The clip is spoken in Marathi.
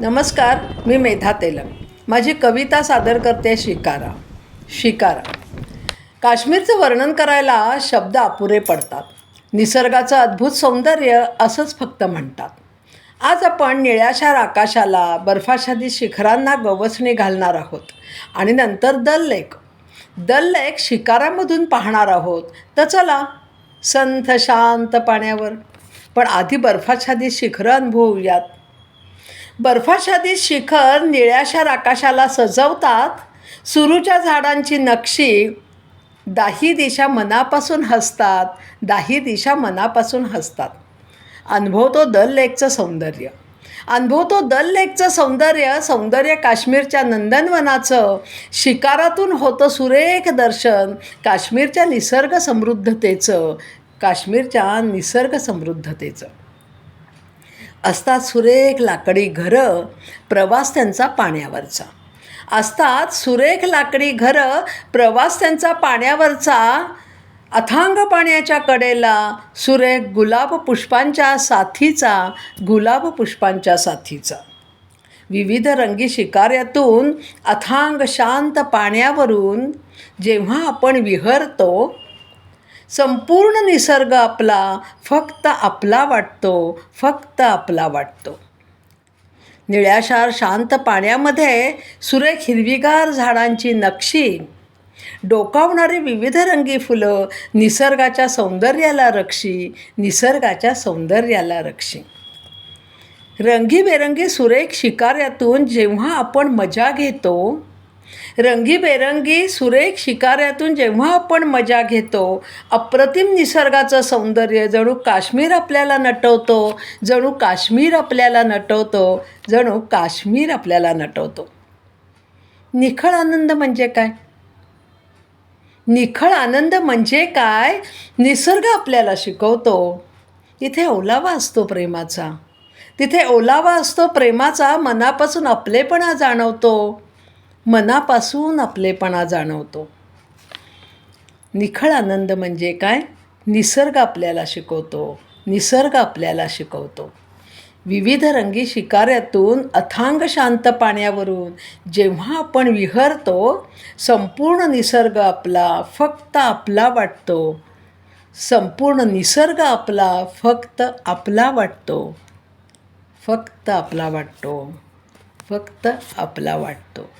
नमस्कार मी मेधा तेलंग. माझी कविता सादर करते शिकारा. शिकारा. काश्मीरचं वर्णन करायला शब्द अपुरे पडतात. निसर्गाचं अद्भुत सौंदर्य असंच फक्त म्हणतात. आज आपण निळ्याशार आकाशाला बर्फाच्छादित शिखरांना गवसणी घालणार आहोत. आणि नंतर दल लेक. दल लेक शिकारामधून पाहणार आहोत. तर चला संथ शांत पाण्यावर. पण आधी बर्फाच्छादित शिखरं अनुभवूयात. बर्फाच्छादित शिखर निळ्याशार आकाशाला सजवतात. सुरूच्या झाडांची नक्षी दाही दिशा मनापासून हसतात. दाही दिशा मनापासून हसतात. अनुभवतो दल लेकचं सौंदर्य. अनुभवतो दल लेकचं सौंदर्य सौंदर्य काश्मीरच्या नंदनवनाचं. शिकारातून होतं सुरेख दर्शन काश्मीरच्या निसर्ग समृद्धतेचं काश्मीरच्या निसर्ग समृद्धतेचं असतात सुरेख लाकडी घरं प्रवास त्यांचा पाण्यावरचा. असतात सुरेख लाकडी घरं प्रवास त्यांचा पाण्यावरचा. अथांग पाण्याच्या कडेला सुरेख गुलाब पुष्पांच्या साथीचा गुलाब पुष्पांच्या साथीचा. विविध रंगी शिकाऱ्यातून अथांग शांत पाण्यावरून जेव्हा आपण विहरतो संपूर्ण निसर्ग आपला फक्त आपला वाटतो फक्त आपला वाटतो. निळ्याशार शांत पाण्यामध्ये सुरेख हिरवीगार झाडांची नक्षी डोकावणारी विविध रंगी फुलं निसर्गाच्या सौंदर्याला रक्षी निसर्गाच्या सौंदर्याला रक्षी. रंगीबेरंगी सुरेख शिकाऱ्यातून जेव्हा आपण मजा घेतो रंगीबेरंगी सुरेख शिकाऱ्यातून जेव्हा आपण मजा घेतो अप्रतिम निसर्गाचं सौंदर्य जणू काश्मीर आपल्याला नटवतो जणू काश्मीर आपल्याला नटवतो जणू काश्मीर आपल्याला नटवतो. निखळ आनंद म्हणजे काय? निखळ आनंद म्हणजे काय? निसर्ग आपल्याला शिकवतो. तिथे ओलावा असतो प्रेमाचा. तिथे ओलावा असतो प्रेमाचा मनापासून आपलेपणा जाणवतो. मनापासून आपलेपणा जाणवतो. निखळ आनंद म्हणजे काय? निसर्ग आपल्याला शिकवतो. निसर्ग आपल्याला शिकवतो. विविध रंगी शिकाऱ्यातून अथांग शांत पाण्यावरून जेव्हा आपण विहरतो संपूर्ण निसर्ग आपला फक्त आपला वाटतो. संपूर्ण निसर्ग आपला फक्त आपला वाटतो. फक्त आपला वाटतो. फक्त आपला वाटतो.